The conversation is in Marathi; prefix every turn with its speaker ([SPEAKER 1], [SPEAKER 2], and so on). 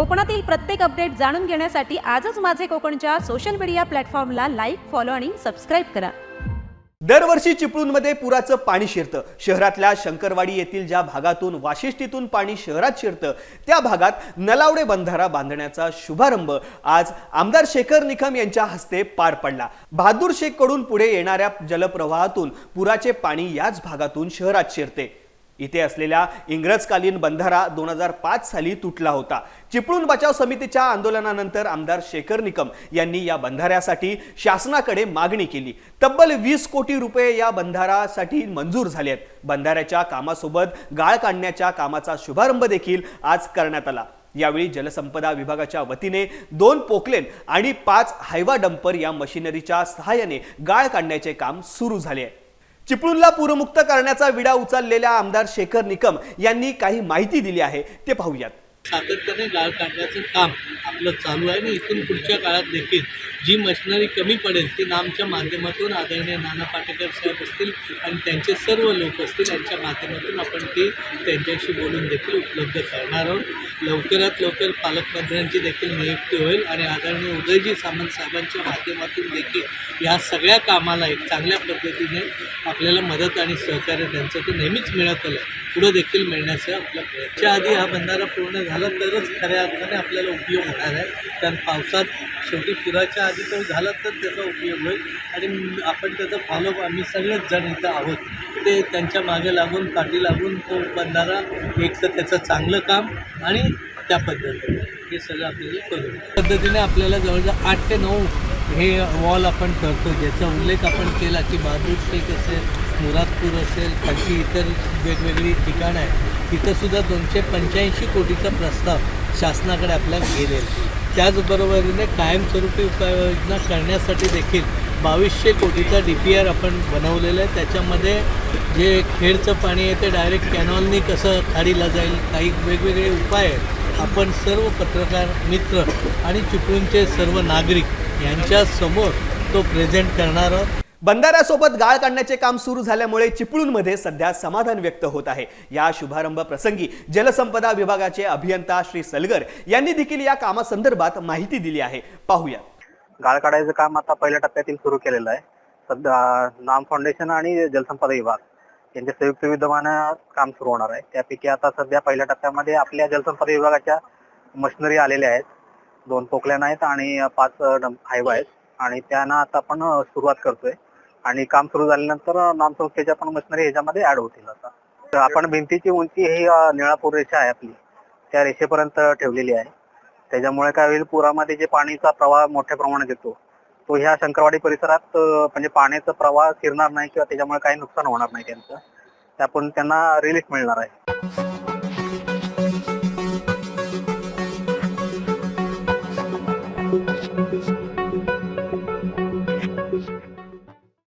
[SPEAKER 1] कोकणातील प्रत्येक अपडेट जाणून घेण्यासाठी आजच माझे कोकणच्या सोशल मीडिया प्लॅटफॉर्मला लाईक फॉलो आणि सबस्क्राईब करा.
[SPEAKER 2] दरवर्षी चिपळूणमध्ये पुराचं पाणी शिरतं. शहरातल्या शंकरवाडी येथील ज्या भागातून वाशिष्ठीतून पाणी शहरात शिरतं त्या भागात नलावडे बंधारा बांधण्याचा शुभारंभ आज आमदार शेखर निकम यांच्या हस्ते पार पडला. बहादूर शेखकडून पुढे येणाऱ्या जलप्रवाहातून पुराचे पाणी याच भागातून शहरात शिरते. इथे असलेल्या इंग्रजकालीन बंधारा दोन हजार पाच साली तुटला होता. चिपळूण बचाव समितीच्या आंदोलनानंतर आमदार शेखर निकम यांनी या बंधाऱ्यासाठी शासनाकडे मागणी केली. तब्बल वीस कोटी रुपये या बंधारासाठी मंजूर झाले आहेत बंधाऱ्याच्या कामासोबत गाळ काढण्याच्या कामाचा शुभारंभ देखील आज करण्यात आला. यावेळी जलसंपदा विभागाच्या वतीने दोन पोकलेन आणि पाच हायवा डंपर या मशिनरीच्या सहाय्याने गाळ काढण्याचे काम सुरू झाले आहे. चिपळूणला पूरमुक्त करण्याचा विडा उचललेल्या आमदार शेखर निकम यांनी काही माहिती दिली आहे. ते पाहूयात.
[SPEAKER 3] सातत्याने गाळ काढण्याचं काम आपलं चालू आहे आणि इथून पुढच्या काळात देखील जी मशिनरी कमी पडेल ती नामच्या माध्यमातून आदरणीय नाना पाटेकर साहेब असतील आणि त्यांचे सर्व लोक असतील यांच्या माध्यमातून आपण ती त्यांच्याशी बोलून देखील उपलब्ध करणार आहोत. लवकरात लवकर पालकमंत्र्यांची देखील नियुक्ती होईल आणि आदरणीय उदयजी सामंत साहेबांच्या माध्यमातून देखील या सगळ्या कामाला एक चांगल्या पद्धतीने आपल्याला मदत आणि सहकार्य त्यांचं ते नेहमीच मिळत आलं पुढं देखील मिळण्याचा आपला प्रयत्न आधी हा बंधारा पूर्ण झालं तरच खऱ्या अर्थाने आपल्याला उपयोग होणार आहे. कारण पावसात शेवटी पुराच्या आधी तो झाला तर त्याचा उपयोग होईल. आणि आपण त्याचा फॉलोअप आम्ही सगळेच जण इथं आहोत. ते त्यांच्या मागे लागून पाठी लागून तो बंधारा एक तर त्याचं चांगलं काम आणि त्या पद्धतीने. हे सगळं आपल्याला करू पद्धतीने आपल्याला जवळजवळ आठ ते नऊ हे वॉल आपण करतो. ज्याचा उल्लेख आपण केला की बहादूर शेख असेल मुरादपूर असेल खालची इतर वेगवेगळी ठिकाणं आहेत. तिथंसुद्धा दोनशे पंच्याऐंशी कोटीचा प्रस्ताव शासनाकडे आपल्याला गेलेला त्याचबरोबरीने कायमस्वरूपी उपाययोजना करण्यासाठी देखील बावीसशे कोटीचा डी पी आर आपण बनवलेलं आहे. त्याच्यामध्ये जे खेडचं पाणी आहे ते डायरेक्ट कॅनॉलनी कसं खाडीला जाईल काही वेगवेगळे उपाय आहेत. आपण सर्व पत्रकार मित्र आणि चिपळूणचे सर्व नागरिक यांच्यासमोर तो प्रेझेंट करणार आहोत.
[SPEAKER 2] बंधाऱ्यासोबत गाळ काढण्याचे काम सुरू झाल्यामुळे चिपळूणमध्ये सध्या समाधान व्यक्त होत आहे. या शुभारंभ प्रसंगी जलसंपदा विभागाचे अभियंता श्री सलगर यांनी देखील या कामासंदर्भात माहिती दिली आहे. पाहूया
[SPEAKER 4] गाळ काढायचं काम आता पहिल्या टप्प्यातील सुरू केलेलं आहे. सध्या नाम फाउंडेशन आणि जलसंपदा विभाग यांच्या संयुक्त विद्यमानं काम सुरू होणार आहे. त्यापैकी आता सध्या पहिल्या टप्प्यामध्ये आपल्या जलसंपदा विभागाच्या मशिनरी आलेल्या आहेत. दोन पोकल्यान आहेत आणि पाच हायवा आहेत. आणि त्यांना आता आपण सुरुवात करतोय. आणि काम सुरू झाल्यानंतर अं, नामसंस्थेच्या पण मशिनरी ह्याच्यामध्ये ऍड होतील आता. तर आपण भिंतीची उंची ही निळापूर रेषा आहे आपली. त्या रेषेपर्यंत ठेवलेली आहे. त्याच्यामुळे काय होईल पुरामध्ये जे पाणीचा प्रवाह मोठ्या प्रमाणात येतो तो ह्या शंकरवाडी परिसरात म्हणजे पाण्याचा प्रवाह शिरणार नाही किंवा त्याच्यामुळे काही नुकसान होणार नाही त्यांचं. आपण त्यांना रिलीफ मिळणार आहे.